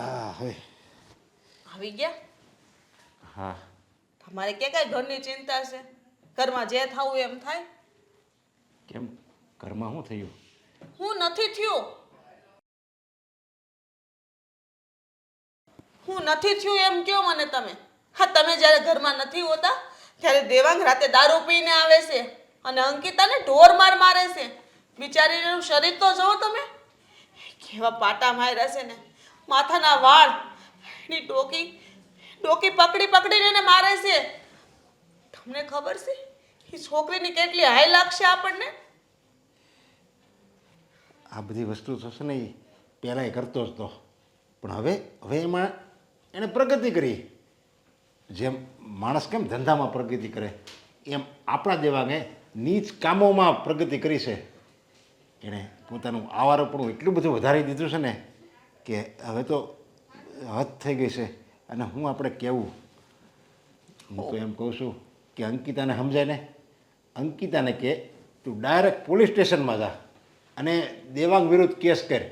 હા હવે આવી ગયા? હા તમારે કે કઈ ઘરની ચિંતા છે? ઘરમાં જે થવું એમ થાય? કેમ? ઘરમાં શું થયું? હું નથી થયું. હું નથી થયું એમ કયો મને તમે? હા તમે જ્યારે ઘરમાં નથી હોતા ત્યારે દેવાંગ રાતે દારૂ પીને આવે છે અને અંકિતાને ઢોર માર મારે છે. બિચારીનું શરીર તો જોવો તમે. કેવા પાટા માર્યા છે ને. માથાના વાળ. એની ડોકી ડોકી પકડી પકડીને એને મારે છે. તમને ખબર છે? એ છોકરીની કેટલી હાઈ લાગશે આપણને? આ બધી વસ્તુ થશે ને એ પહેલાં એ કરતો જ તો. પણ હવે હવે એમાં એણે પ્રગતિ કરી. જેમ માણસ કેમ ધંધામાં પ્રગતિ કરે, એમ આપણા દેવાંગે નીચ કામોમાં પ્રગતિ કરી છે. એણે પોતાનું આવારોપણું એટલું બધું વધારી દીધું છે ને કે હવે તો હદ થઈ ગઈ છે અને હું આપણે કહેવું. હું તો એમ કહું છું કે અંકિતાને સમજાય ને? અંકિતાને કે તું ડાયરેક્ટ પોલીસ સ્ટેશનમાં જા અને દેવાંગ વિરુદ્ધ કેસ કર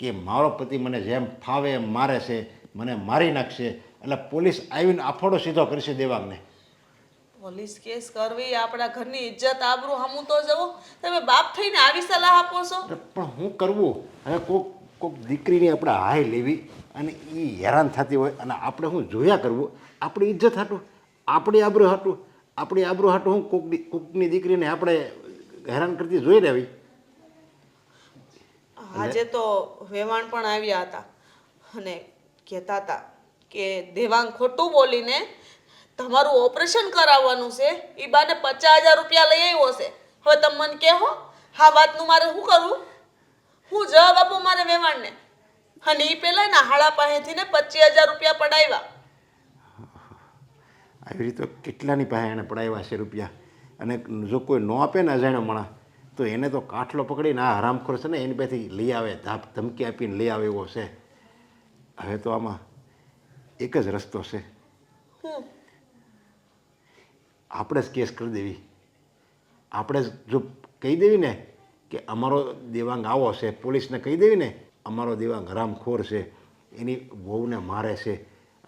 કે મારો પતિ મને જેમ ફાવે એમ મારે છે મને મારી નાખશે. એટલે પોલીસ આવીને આફોડો સીધો કરશે દેવાંગને. પોલીસ કેસ કરવી આપણા ઘરની ઇજ્જત આબરૂ હમું તો જવો. તમે બાપ થઈને આવી સલાહ આપો છો. પણ હું કરવું? હવે કોક કોક દીકરીની આપણે હાય લેવી અને એ હેરાન થતી હોય અને આપણે હું જોયા કરવું, આપણી ઇજ્જત હાટું, આપણી આબરૂ હાટું, આપણી આબરૂ હાટું હું કોક દી- કોકની દીકરીને આપણે હેરાન કરતી જોઈ રહેવી આજે તો વેવાણ પણ આવ્યા હતા અને કહેતા હતા કે દેવાંગ ખોટું બોલીને તમારું ઓપરેશન કરાવવાનું છે એ બાને પચાસ હજાર રૂપિયા લઈ આવ્યો છે. હવે તમે મને કહો હા વાતનું મારે શું કરવું હું જવાબ આપું મારે વેવાણને? અને એ પેલા ને હાડા પાસેથી ને પચીસ હજાર રૂપિયા પડાવ્યા આવી રીતે કેટલાની પાસે એને પડાવ્યા છે રૂપિયા? અને જો કોઈ ન આપે ને અજાણ્યો મણા તો એને તો કાઠલો પકડીને આ હરામખોર છે ને એની પાસેથી લઈ આવે ધાપ ધમકી આપીને લઈ આવે એવો છે. હવે તો આમાં એક જ રસ્તો છે. આપણે જ કેસ કરી દેવી. આપણે જ જો કહી દેવી ને કે અમારો દેવાંગ આવો છે, પોલીસને કહી દેવી ને અમારો દેવાંગ હરામખોર છે, એની વહુને મારે છે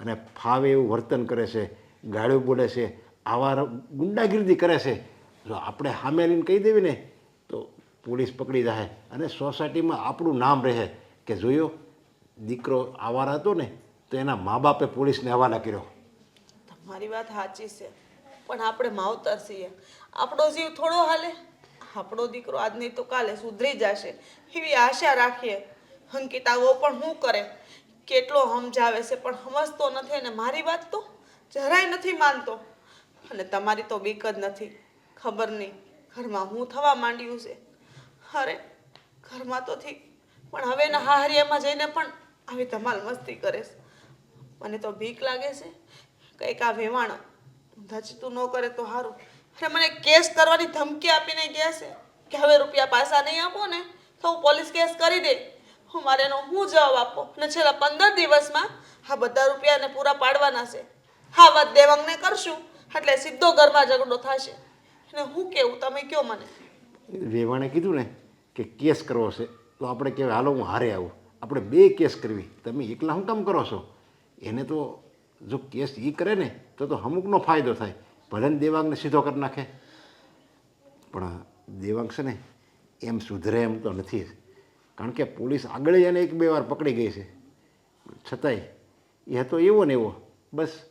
અને ફાવે એવું વર્તન કરે છે, ગાળ્યું બોલે છે, આવા ગુંડાગીર્દી કરે છે. જો આપણે સામે લઈને કહી દેવી ને તો પોલીસ પકડી જાય અને સોસાયટીમાં આપણું નામ રહે કે જોયો, દીકરો આવાર હતો ને, તો એના મા બાપે પોલીસને હવાલા કર્યો. તમારી વાત સાચી છે, પણ આપણે માવતર છીએ. આપણો જીવ થોડો હાલે. આપણો દીકરો આજ નહીં તો કાલે સુધરી જશે એવી આશા રાખીએ. અંકિતાઓ પણ શું કરે? કેટલો સમજાવે છે, પણ સમજતો નથી અને મારી વાત તો જરાય નથી માનતો. અને તમારી તો બીક જ નથી, ખબર નહીં ઘરમાં હું થવા માંડ્યું છે. અરે, ઘરમાં તો ઠીક, પણ હવે ના હાહરિયામાં જઈને પણ આવી ધમાલ મસ્તી કરે છે. મને તો બીક લાગે છે, કંઈક આ વેવાણ ધચતું ન કરે તો સારું અરે મને કેસ કરવાની ધમકી આપીને ગયા છે કે હવે રૂપિયા પાછા નહીં આપો ને, તો હું પોલીસ કેસ કરી દે. હું મારે એનો હું જવાબ આપો? અને છેલ્લા પંદર દિવસમાં આ બધા રૂપિયાને પૂરા પાડવાના છે. હા, વાત દેવાંગને કરશું, એટલે સીધો ઘરમાં ઝઘડો થશે. અને હું કેવું? તમે કયો મને. વેવાણે કીધું ને કે કેસ કરવો છે, તો આપણે કહેવાય, હાલો, હું હારે આવું. આપણે બે કેસ કરવી. તમે એકલા શું કામ કરો છો? એને તો જો કેસ એ કરે ને, તો તો અમુકનો ફાયદો થાય. ભલે દેવાંગને સીધો કરી નાખે. પણ દેવાંગ છે ને, એમ સુધરે એમ તો નથી. કારણ કે પોલીસ આગળ એને એક બે વાર પકડી ગઈ છે. છતાંય, એ હતો એવો ને એવો. બસ,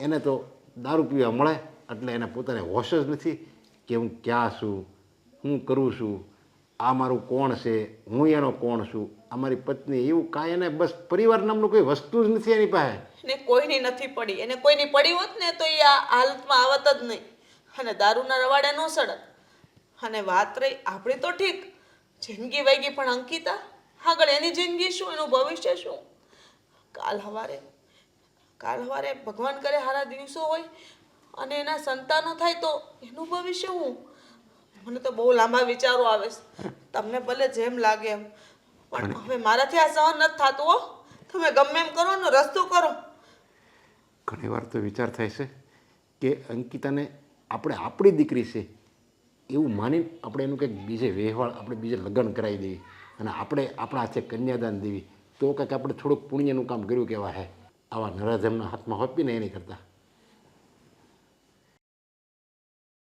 એને તો દારૂ પીવા મળે, એટલે એને પોતાને હોશ જ નથી કે હું ક્યાં છું, હું કરું છું. આ મારું કોણ છે? હું એનો કોણ છું? અમારી પત્ની એવું કાંઈ એને બસ પરિવાર નામનું કોઈ વસ્તુ જ નથી એની પાસે. એને કોઈની નથી પડી. એને કોઈની પડી હોત ને તો એ આ હાલતમાં આવત જ નહીં. અને દારૂના રવાડે ન સડત. અને વાત રહી આપણી તો ઠીક. જિંદગી વહી ગઈ પણ અંકિતા. આગળ એની જિંદગી શું? એનું ભવિષ્ય શું? કાલ હવારે કાલ હવારે ભગવાન કરે સારા દિવસો હોય અને એના સંતાનો થાય તો એનું ભવિષ્ય શું? મને તો બહુ લાંબા વિચારો આવે છે. તમને ભલે જેમ લાગે એમ. પણ હવે મારાથી આ સહન નથી થતું હો. તમે ગમે એમ કરો ને રસ્તો કરો. ઘણી વાર તો વિચાર થાય છે કે અંકિતાને આપણે આપણી દીકરી છે એવું માનીને આપણે એનું કંઈક બીજે વ્યવહાર આપણે બીજે લગ્ન કરાવી દઈએ અને આપણે આપણા હાથે કન્યાદાન દેવી. તો કંઈક આપણે થોડુંક પુણ્યનું કામ કર્યું કેવા હે આવા નરાધમના હાથમાં હોપી ને એની કરતાં.